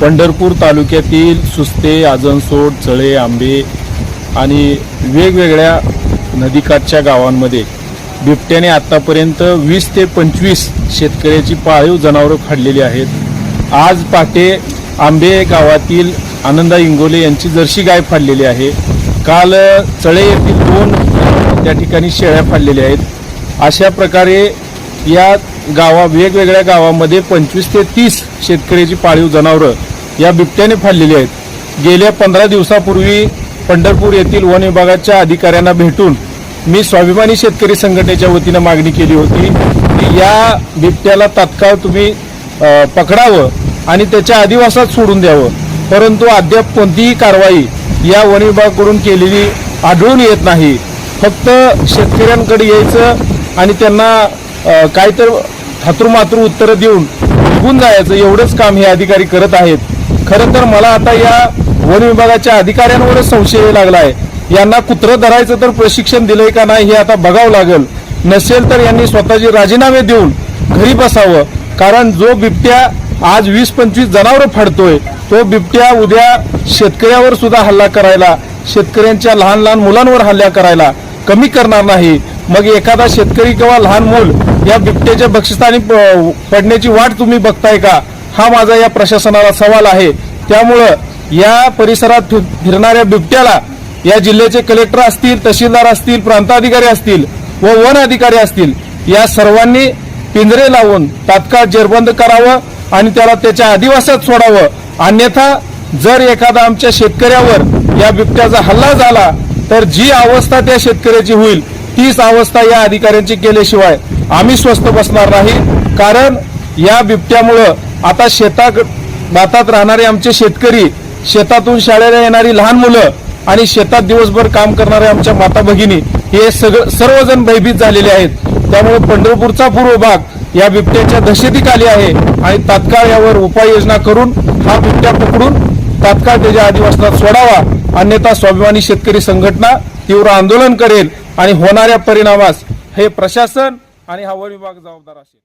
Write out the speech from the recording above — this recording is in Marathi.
पंढरपूर तालुक्यातील सुस्ते आजनसोड चळे आंबे आणि वेगवेगळ्या नदीकाठच्या गावांमध्ये बिबट्याने आत्तापर्यंत वीस ते पंचवीस शेतकऱ्याची पाळीव जनावरं फाडलेली आहेत. आज पाटे आंबे गावातील आनंदा इंगोले यांची जर्सी गाय फाडलेली आहे. काल चळे येथील दोन त्या ठिकाणी शेळ्या फाडलेल्या आहेत. अशा प्रकारे या गावा वेगवेगळ्या गावामध्ये पंचवीस ते तीस शेतकऱ्याची पाळीव जनावरं या बिबट्याने फाडलेली आहेत. गेल्या पंधरा दिवसापूर्वी पंढरपूर येथील वन विभागाच्या अधिकाऱ्यांना भेटून मी स्वाभिमानी शेतकरी संघटनेच्या वतीनं मागणी केली होती की या बिबट्याला तात्काळ तुम्ही पकडावं आणि त्याच्या आदिवासात सोडून द्यावं. परंतु अद्याप कोणतीही कारवाई या वन विभागाकडून केलेली आढळून येत नाही. फक्त शेतकऱ्यांकडे यायचं आणि त्यांना काहीतरी काय तर उत्तरं देऊन निघून जायचं एवढंच काम हे अधिकारी करत आहेत. खरं तर मला आता या वन विभागाच्या अधिकाऱ्यांवरच संशय यायला लागला आहे यांना कुत्रं धरायचं तर प्रशिक्षण दिलंय का नाही हे आता बघावं लागेल. नसेल तर यांनी स्वतःचे राजीनामे देऊन घरी बसावं. कारण जो बिबट्या आज वीस पंचवीस जनावरं फाडतोय तो बिबट्या उद्या शेतकऱ्यावर सुद्धा हल्ला करायला शेतकऱ्यांच्या लहान लहान मुलांवर हल्ला करायला कमी करणार नाही. मग एखादा शेतकरी किंवा लहान मूल या बिबट्याच्या बक्षिस्तानी प- पडण्याची वाट तुम्ही बघताय का? हा माझा या प्रशासनाला सवाल आहे. त्यामुळं या परिसरात फिरणाऱ्या बिबट्याला या जिल्ह्याचे कलेक्टर असतील तहसीलदार असतील प्रांताधिकारी असतील व वन अधिकारी असतील या सर्वांनी पिंजरे लावून तात्काळ जेरबंद करावं आणि त्याला त्याच्या आदिवासात सोडावं. अन्यथा जर एखादा आमच्या शेतकऱ्यावर या बिबट्याचा हल्ला झाला तर जी अवस्था त्या शेतकऱ्याची होईल तीच अवस्था या अधिकाऱ्यांची केल्याशिवाय आम्ही स्वस्त बसणार नाही. कारण या बिबट्यामुळं आता शेता भातात राहणारे आमचे शेतकरी शेतातून शाळेला येणारी लहान मुलं आणि शेतात दिवसभर काम करणाऱ्या आमच्या माता भगिनी हे सगळं सर्वजण भयभीत झालेले आहेत. त्यामुळे पंढरपूरचा पूर्व भाग या बिबट्याच्या दहशतीत आहे आणि तात्काळ यावर उपाययोजना करून हा बिबट्या पकडून तात्काळ त्याच्या आदिवासात सोडावा. अन्यथा स्वाभिमानी शेतकरी संघटना तीव्र आंदोलन करेल आणि होणाऱ्या परिणामास हे प्रशासन आणि हा वन विभाग जबाबदार असेल.